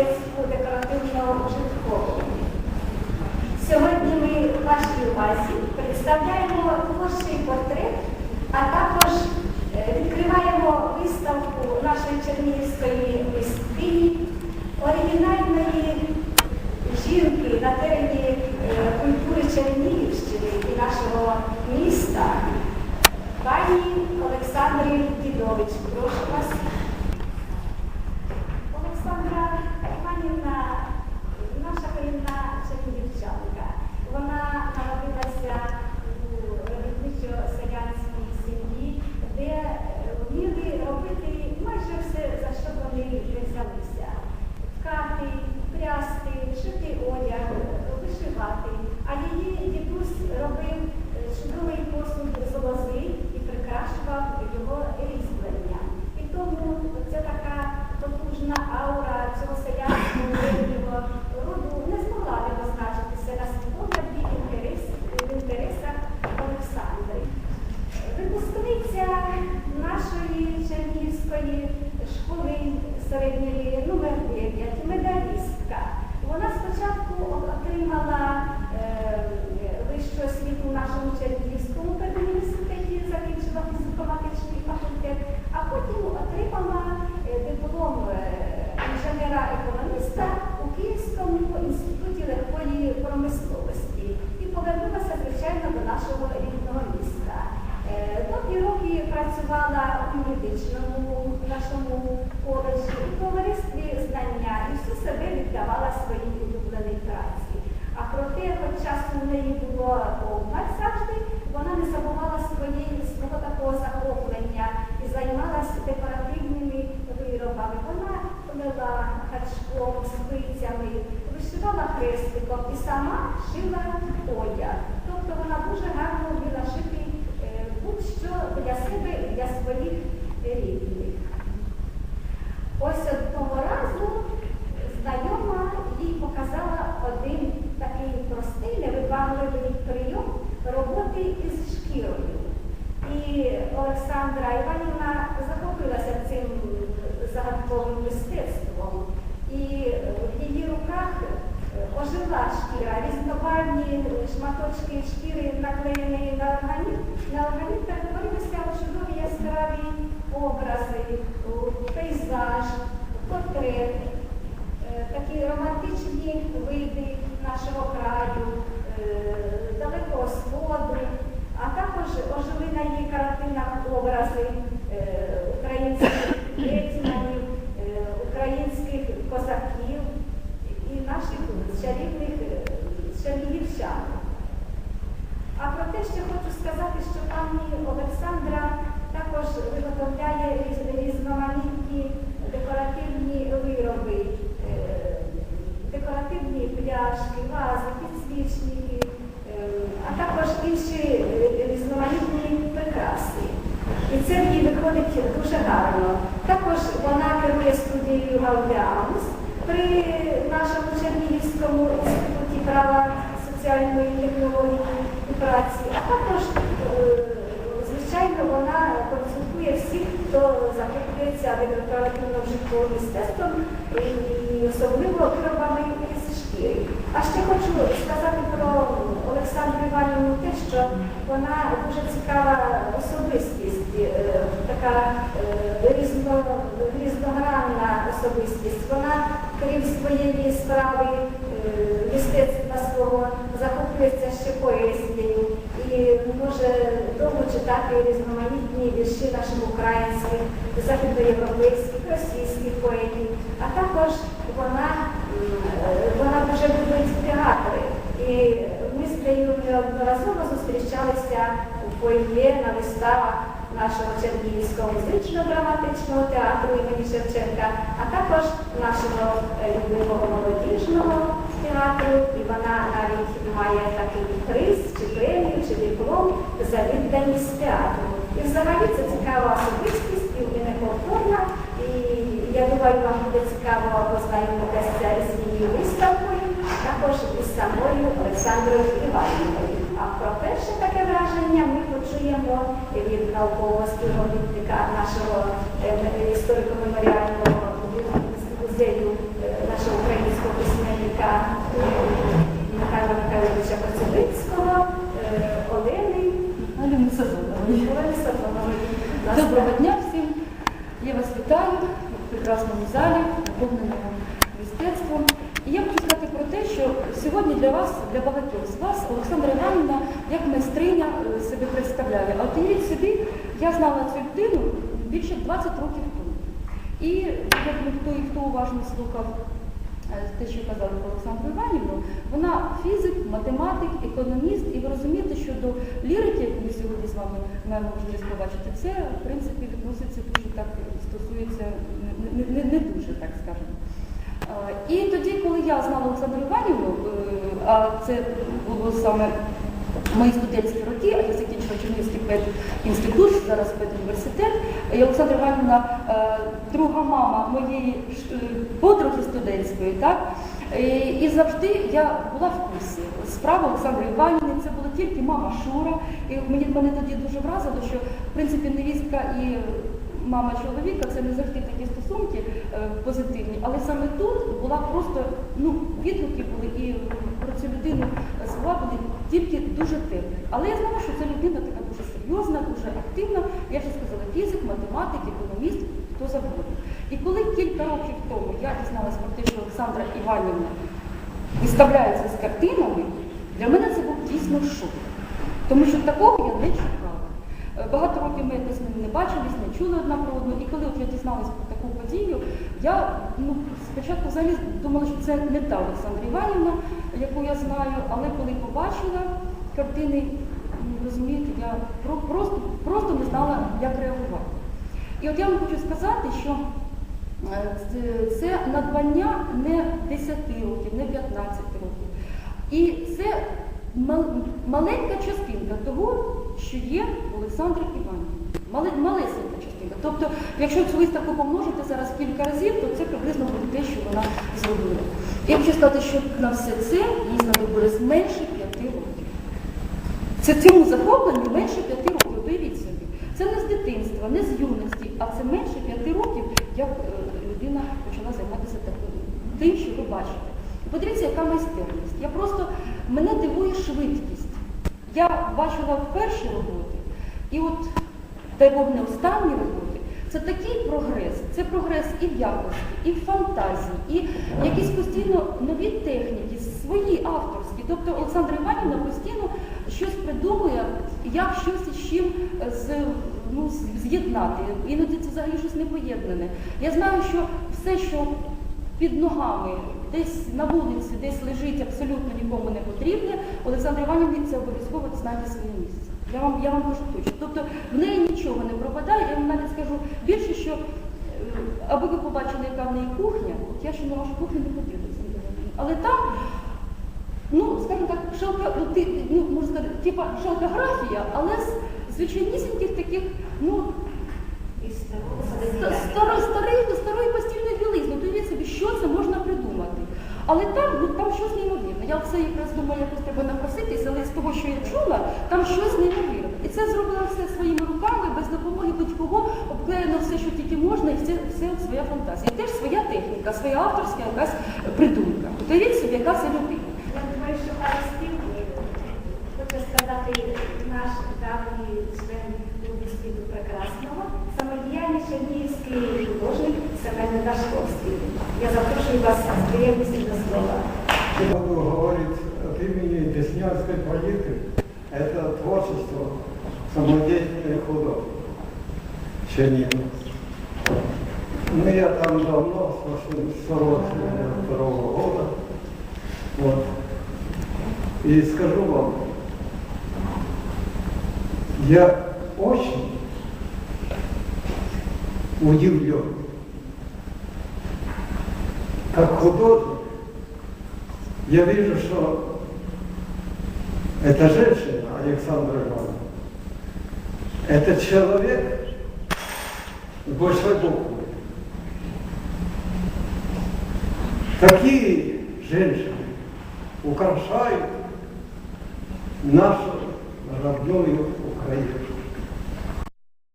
мистецтву декоративного ужитковування. Сьогодні ми вашій увазі представляємо творчий портрет, а також е, відкриваємо виставку нашої чернігівської мисткині, оригінальної жінки на терені е, культури Чернігівщини і нашого міста, пані Олександри Дідович. Прошу вас. Середньої 9, медалістка. Вона спочатку отримала е, вищу освіту в нашому Чернігівському педуніверситеті, закінчила фізико-математичний факультет, а потім отримала е, диплом е, інженера-економіста у Київському інституті легкої промисловості і повернулася, звичайно, до нашого рідного міста. Е, Довгі роки працювала у юридичному нашому коледжі, у товаристві знання і всю себе віддавала своїй улюбленій праці. А проте, хоч часу в неї було обмаль завжди, вона не забувала своєї свого захоплення і займалася декоративними виробами. Вона плела гачком, спицями, вишивала хрестиком і сама шила одяг. Тобто вона дуже гарно вміла шити е, будь-що для себе і для своїх рідних. Ось одного разу знайома їй показала один такий простий, невибагливий прийом роботи із шкірою. І Олександра Іванівна захопилася цим загадковим мистецтвом. І в її руках ожила шкіра, різнобарвні шматочки шкіри, наклеєні на організм, на організм перетворилися у чудові яскраві образи, пейзаж, портрет, е, такі романтичні види нашого краю, е, далекого сходу, а також ожили на її картинах образи е, українських гетьманів, е, українських козаків і наших чарівних е, чернігівчан. А про те, що хочу сказати, що пані Олександра також виготовляє різноманітні декоративні вироби, е, декоративні пляшки, вази, підсвічники, е, а також інші е, різноманітні прикраси. І це в їй виходить дуже гарно. Також вона керує студією Гаудіанус при нашому Чернігівському інституті права соціальної технології і праці, а також, звичайно, вона консультує всіх, хто захоплюється декоративно-вжитковим мистецтвом і особливо виробами із шкіри. А ще хочу сказати про Олександру Іванівну те, що вона дуже цікава особистість, е, така е, різногранна особистість. Вона, крім своєї справи е, мистецтва свого, захоплюється ще поезією може довго читати різноманітні вірші наших українських, західноєвропейських, російських поетів. А також вона, е, вона дуже любить театри. І ми з нею неодноразово зустрічалися у фойє на виставах нашого Чернігівського музично-драматичного театру імені Шевченка, а також нашого е, любимого молодіжного театру. І вона навіть має такий приз, чи премію, чи диплом за відданість театру. І взагалі це цікава особистість і неповторна. І я думаю, вам буде цікаво познайомитися з її виставкою, також із самою Олександрою Іванівною. А про перше таке враження ми почуємо від наукового співробітника нашого е, історико-меморіального Доброго дня всім. Я вас вітаю в прекрасному залі, наповненому мистецтвом. І я хочу сказати про те, що сьогодні для вас, для багатьох з вас, Олександра Іванівна як майстриня е, себе представляє. А от уявіть собі, я знала цю людину більше 20 років тому. І я думаю, хто, і хто уважно слухав те, що казали про Олександру Іванівну, вона фізик, математик, економіст, і ви розумієте, що до лірики, яку ми сьогодні з вами маємо можливість побачити, це в принципі відноситься дуже так, стосується не, не, не дуже, так скажемо. Е, І тоді, коли я знала Олександру Іванівну, е, а це було саме мої студентські роки, а я закінчила Чернігівський педінститут, зараз педуніверситет. І Олександра Іванівна, е, друга мама моєї е, подруги студентської, так? І, завжди я була в курсі справи Олександри Іванівни, це була тільки мама Шура. І мені мене тоді дуже вразило, що в принципі невістка і мама чоловіка це не завжди такі стосунки е, позитивні, але саме тут була просто ну, відгуки були і про цю людину слова були тільки дуже теплі. Але я знала, що це людина така серйозна, дуже активна. Я вже сказала, фізик, математик, економіст, хто завгодно. І коли кілька років тому я дізналася про те, що Олександра Іванівна виставляється з картинами, для мене це був дійсно шок. Тому що такого я не чекала. Е, Багато років ми якось не бачились, не чули одна про одну. І коли от я дізналась про таку подію, я ну, спочатку взагалі думала, що це не та Олександра Іванівна, яку я знаю, але коли побачила картини, розумієте, я просто, просто не знала, як реагувати. І от я вам хочу сказати, що е, це- надбання не 10 років, не 15 років. І це маленька частинка того, що є в Олександрі Іванівні. Малесенька частинка. Тобто, якщо цю виставку помножити зараз кілька разів, то це приблизно буде те, що вона зробила. Я хочу сказати, що на все це їй знадобилось менше 5 років. Це цьому захопленню менше п'яти років, уявіть собі. Це не з дитинства, не з юності, а це менше п'яти років, як е, людина почала займатися тим, що ви бачите. Подивіться, яка майстерність. Я просто мене дивує швидкість. Я бачила перші роботи, і от дай Бог не останні роботи. Це такий прогрес, це прогрес і в якості, і в фантазії, і якісь постійно нові техніки, свої авторські. Тобто Олександра Іванівна постійно щось придумує, як щось із чим е, з, ну, з'єднати. Іноді це взагалі щось непоєднане. Я знаю, що все, що під ногами, десь на вулиці, десь лежить абсолютно нікому не потрібне, Олександра Іванівна це обов'язково знайде своє місце. Я вам, я вам кажу точно. Тобто в неї нічого не пропадає. Я вам навіть скажу більше, що е, аби ви побачили, яка в неї кухня, от я ще на вашу кухню не ходила, але там, ну, скажімо так, шелка, ну, ти, ну, можна сказати, типа шелкографія, але з звичайнісіньких таких, ну, Старої, старої, старої постільної білизни. То уявіть собі, що це можна придумати. Але там, ну, там щось неймовірне. Я все якраз думаю, якось треба напроситись, але з того, що я чула, там щось неймовірне. І це зроблено все своїми руками, без допомоги будь-кого, обклеєно все, що тільки можна, і все, все своя фантазія. І теж своя техніка, своя авторська якась придумка. Уявіть собі, яка це людина. Я думаю, що пара спів хоче сказати наш давній член клубу світу прекрасного, самодіяльний чернігівський художник Семен Дашковський. Я запрошую вас з приємністю до слова. Я буду говорить от имени Деснянской политы. Это творчество самодеятельных художников. Чернигов. Ну, я там давно, с 42 года. Вот. И скажу вам, я очень удивлен, как художник, я вижу, что это женщина Александра Ивановна. Это человек большой буквы. Такие женщины украшают нашу родною Украину.